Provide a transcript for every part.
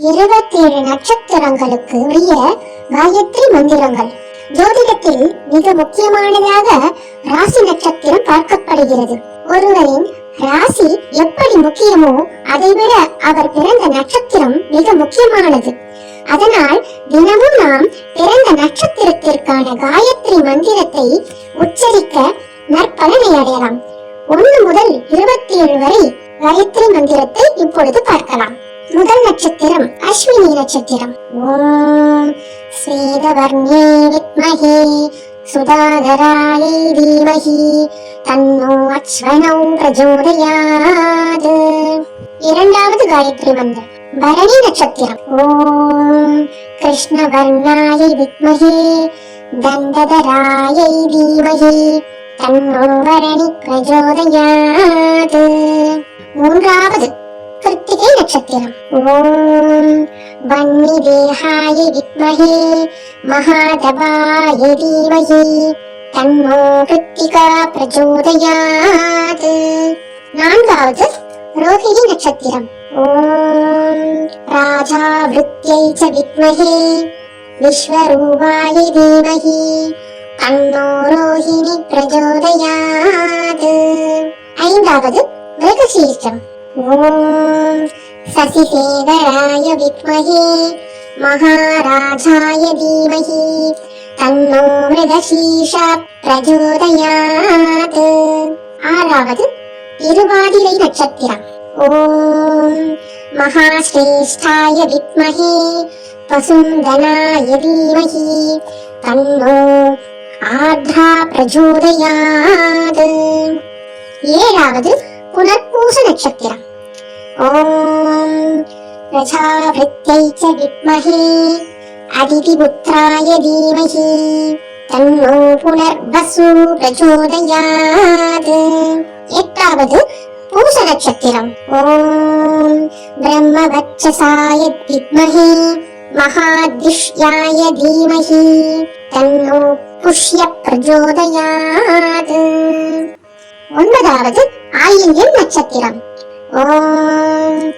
இருபத்தி ஏழு நட்சத்திரங்களுக்கு உரிய காயத்ரி மந்திரங்கள். ஜோதிடத்தில் மிக முக்கியமானதாக ராசி நட்சத்திரம் பார்க்கப்படுகிறது. ஒருவரின் ராசி எப்படி முக்கியமோ அதைவிட அவர் பிறந்த நட்சத்திரம் மிக முக்கியமானது. அதனால் தினமும் நாம் பிறந்த நட்சத்திரத்திற்கான காயத்ரி மந்திரத்தை உச்சரிக்க நற்பலனை அடையலாம். ஒன்று முதல் இருபத்தி ஏழு வரை காயத்ரி மந்திரத்தை இப்பொழுது பார்க்கலாம். முதல் நட்சத்திரம் அஸ்வினி நட்சத்திரம். ஓம் ஸ்வேதவர்ணே வித்மஹே சுதாகராயை தீமஹி தன்னோ அஸ்வனௌ பிரஜோதயாத். இரண்டாவது காயத்ரி மந்திரம் பரணி நட்சத்திரம். ஓம் கிருஷ்ணவர்ணாயை வித்மஹே தண்டதராயை தீமஹி தன்னோ பரணி பிரஜோதயாத். மூன்றாவது கிருத்திகை நட்சத்திரம் ஓம் வன்னி தேகாய வித்மஹே மகாதபாய தீமஹி தன்னோ கிருத்திகா பிரச்சோதயாத் நான்காவது ரோஹிணி நட்சத்திரம் ஓம் ராஜாவிருத்யை ச வித்மஹே விஸ்வரூபாய தீமஹி தன்னோ ரோஹிணி பிரச்சோதயாத் ஐந்தாவது மிருகசீர்ஷம் ஓம் சசிசேகராய வித்மஹே மகாராஜாய தீமஹி தன்னோ மிருகசீஷா பிரஜோதயாத் ஆறாவது திருவாதிரை நட்சத்திரம் ஓம் மகாஸ்ரேஷ்டாய வித்மஹே வசுந்தனாய தீமகி தன்னோ ஆர்த்ரா பிரஜோதயாத் ஏழாவது புனர்பூச நட்சத்திரம் ஓம் பிரஜாபிருத்யை ச வித்மஹே அதிதிபுத்திராய தீமஹி தன்னோ புனர்வசு பிரச்சோதயாத் எட்டாவது பூச நட்சத்திரம் ஓம் பிரம்மவச்சசாய வித்மஹே மகாதிஷ்யாய தீமஹி தன்னோ புஷ்ய பிரச்சோதயாத் ஒன்பதாவது ஆயில்யம் நட்சத்திரம். ஓம்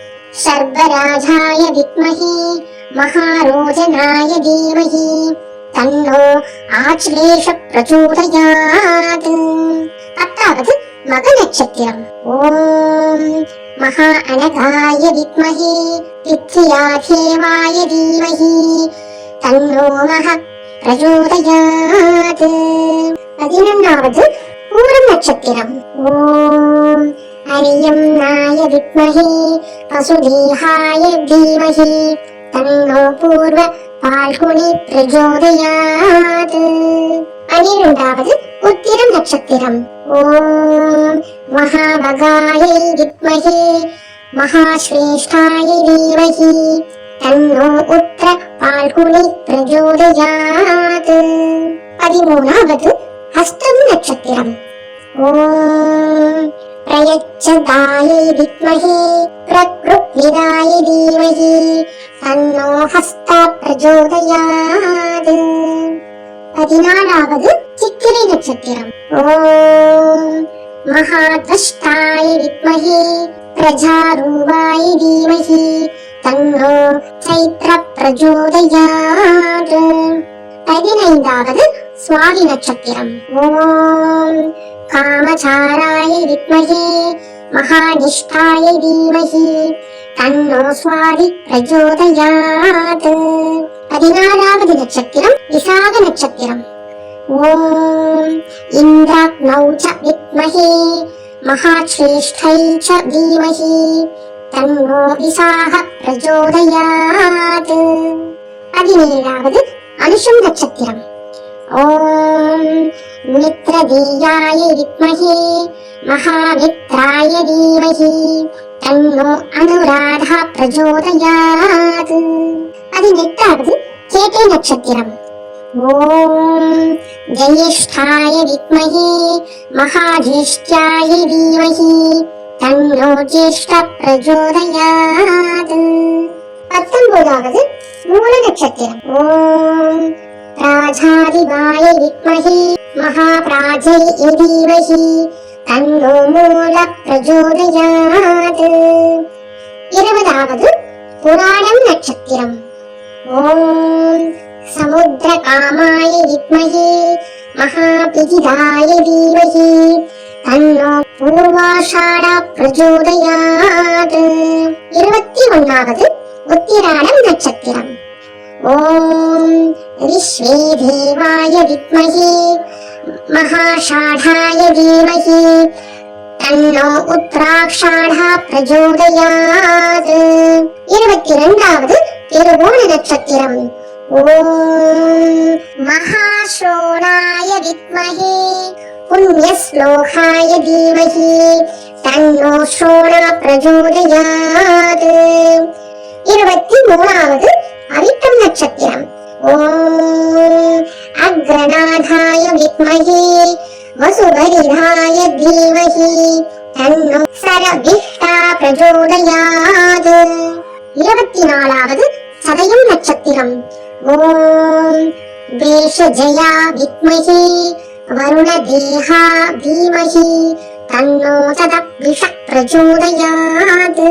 சர்வராஜாய வித்மஹி மகாரோஜனாய தீமஹி. தன்னோ ஆச்லேஷ பிரச்சோதயாத். பத்தாவது மக நட்சத்திரம். ஓம் மகா அனகாய வித்மஹி பித்ரியாதேவாய தீமஹி. தன்னோ மக பிரச்சோதயாத். பதினொன்றாவது பூரம் நட்சத்திரம். ஓம் ஹரியம் நாய வித்மஹே வசுதேகாய தீமஹி தன்னோ பூர்வ பால்குனி பிரஜோதயாத் பனிரெண்டாவது உத்திரம் நட்சத்திரம் ஓம் மகாபகாயை வித்மஹே மகாஸ்ரேஷ்டாய தீமஹி தன்னோ உத்திர பால்குனி பிரஜோதயாத் பதிமூணாவது ஹஸ்தம் நட்சத்திரம் ஓம் பிரயச்சதாயை வித்மஹே பிரக்ருத்விதாய தீமஹி தன்னோ ஹஸ்த பிரச்சோதயாத் பதினாலாவது சித்திரை நட்சத்திரம் ஓம் மகாத்வஷ்டாய வித்மஹே பிரஜாரூபாய தீமஹி தன்னோ சைத்ர பிரச்சோதயாத் பதினைந்தாவது சுவாதி நட்சத்திரம் ஓம் காமச்சாராய வித்மஹே மகாநிஷ்டாய தீமகி தன்னோ சுவாதி பிரச்சோதயாத் பதினாலாவது நட்சத்திரம் விசாக நட்சத்திரம் ஓம் இந்திராக்னௌ ச வித்மகே மகாஸ்ரேஷ்டை ச தீமகி தன்னோ விசாக பிரச்சோதயாத் பதினேழாவது அனுஷம் நட்சத்திரம் ஓம் மித்ரதீயாய வித்மஹே மகாமித்ராய தீமஹி தன்னோ அனுராதா பிரச்சோதயாத் பதினெட்டாவது கேட்டை நட்சத்திரம். ஓம் ஜெயிஷ்டாய வித்மஹே மகாஜேஷ்டாய தீமகி. தன்னோ ஜேஷ்ட பிரஜோதயாத். பத்தொன்பதாவது மூல நட்சத்திரம். ஓம் ராஜாதிபாய வித்மஹே மகாபிராஜை தீமஹி தன்னோ மூல பிரச்சோதயாத் இருபதாவது புராணம் நட்சத்திரம். ஓம் சமுத்திர காமாய வித்மகி மகாபிதிதாய தீமகி தன்னோ பூர்வாஷாடா பிரஜோதயாத். இருபத்தி ஒன்னாவது உத்திராடம் நட்சத்திரம். ஓம் ரிஷ்வே தேவாய வித்மகி महाषाढाय धीमहि தன்னோ உத்ராஷாடா பிரஜோதயாத் இருபத்தி இரண்டாவது திருவோண நட்சத்திரம் ஓம் மகாசோணாய வித்மஹே புண்ணியஸ்லோகாய தீமஹி தன்னோ சோணா பிரஜோதயாத் இருபத்தி மூணாவது அவிட்டம் நட்சத்திரம் ஓம் அக்ரநாதாய வித்மஹே வசுபரிதாய தீமஹி தன்னோ சரவிஷ்டா பிரஜோதயாத் இருபத்தி நாலாவது சதயம் நட்சத்திரம். ஓம் தேசஜயா வித்மஹி வருணதேஹா தீமஹி தன்னோ சதவிஷ பிரச்சோதயாத்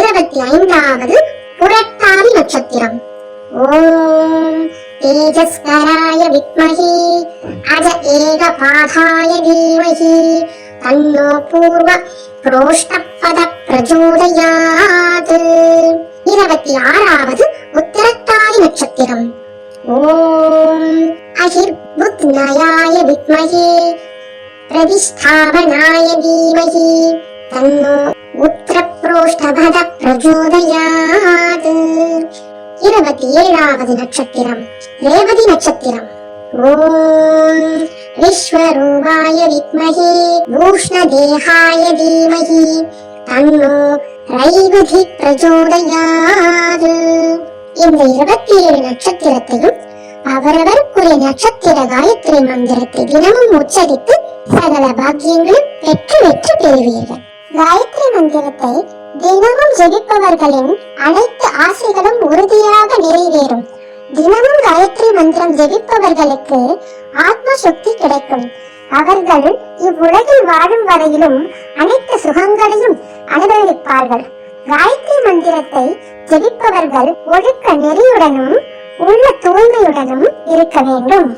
இருபத்தி ஐந்தாவது புரட்டாதி நட்சத்திரம். ஓம் தேஜஸ்கரா தேஜஸ்கராய வித்மஹி அஜ ஏகபாதாய தீமஹி தன்னோ பூர்வ புரோஷ்டபத பிரச்சோதயாத் இருபத்தி ஆறாவது உத்திரட்டாதி நட்சத்திரம் ஓம் அகிர்புத்னயாய வித்மஹி பிரதிஷ்டாபனாய தீமகி தன்னோ உத்திரப்ரோஷ்டபத பிரச்சோதயாத் இருபத்தி ஏழாவது நட்சத்திரம் ரேவதி நட்சத்திரம். ஓம் விஸ்வரூபாய வித்மகி பூஷ்ண தேகாய தீமகி. தன்னோ ரைவதி பிரச்சோதயாத் இந்த இருபத்தி ஏழு நட்சத்திரத்தையும் அவரவருக்குரிய நட்சத்திர காயத்ரி மந்திரத்தை தினமும் உச்சரித்து சகல பாக்கியங்களும் பெற்று வெற்றி பெறுவீர்கள். காயத்ரி மந்திரத்தை தினமும் ஜெபிப்பவர்களின் அனைத்து ஆசைகளும் உறுதியாக நிறைவேறும். தினமும் காயத்ரி மந்திரம் ஜெபிப்பவர்களுக்கு ஆத்ம சக்தி கிடைக்கும். அவர்கள் இவ்வுலகில் வாழும் வரையிலும் அனைத்து சுகங்களையும் அனுபவிப்பார்கள். காயத்ரி மந்திரத்தை ஜெபிப்பவர்கள் ஒழுக்க நெறியுடனும் உள்ள தூய்மையுடனும் இருக்க வேண்டும்.